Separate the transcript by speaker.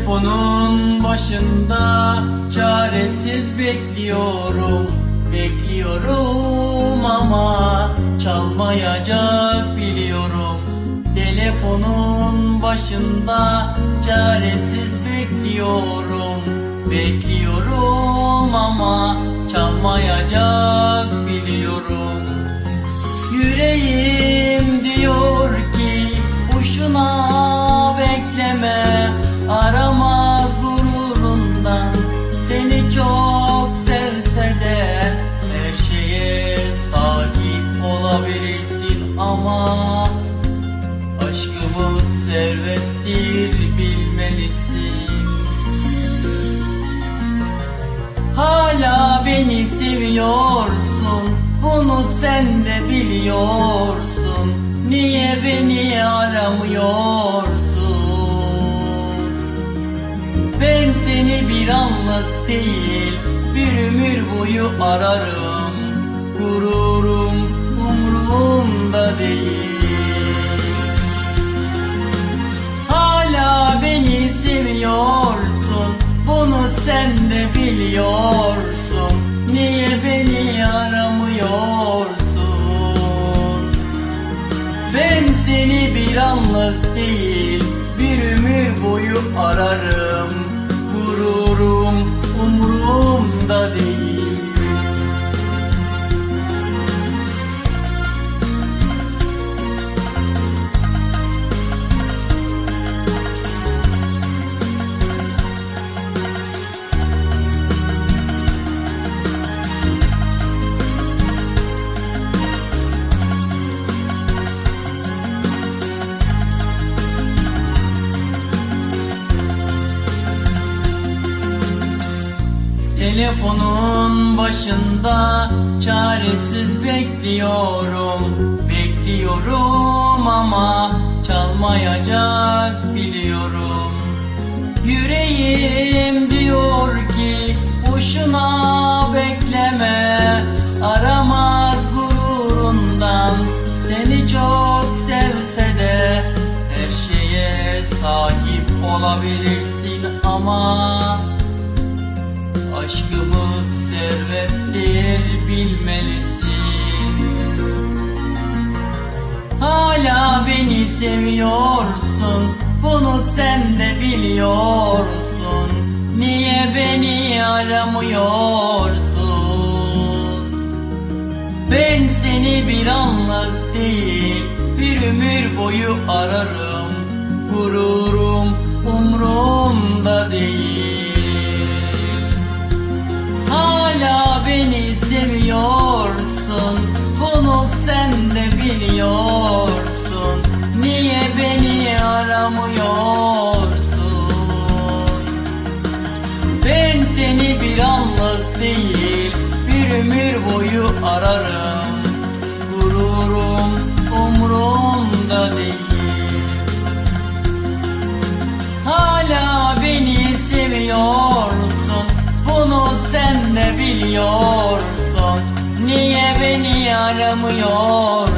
Speaker 1: Telefonun başında çaresiz bekliyorum Bekliyorum ama çalmayacak biliyorum. Telefonun başında çaresiz bekliyorum Bekliyorum ama çalmayacak ama Aşkımız servettir bilmelisin. Hala beni seviyorsun Bunu sen de biliyorsun. Niye beni aramıyorsun? Ben seni bir anlık değil Bir ömür boyu ararım. Gururum değil. Hala beni seviyorsun Bunu sen de biliyorsun. Niye beni aramıyorsun? Ben seni bir anlık değil Bir ömür boyu ararım. Gururum umrumda değil Telefonun başında çaresiz bekliyorum. Bekliyorum ama çalmayacak biliyorum. Yüreğim diyor ki boşuna bekleme. Aramaz gururundan seni çok sevse de Her şeye sahip olabilirsin ama Aşkımız servettir bilmelisin. Hala beni seviyorsun Bunu sen de biliyorsun. Niye beni aramıyorsun? Ben seni bir anlık değil Bir ömür boyu ararım. Gururum umrumda boyu ararım Gururum umrumda değil. Hala beni seviyorsun Bunu sen de biliyorsun. Niye beni aramıyorsun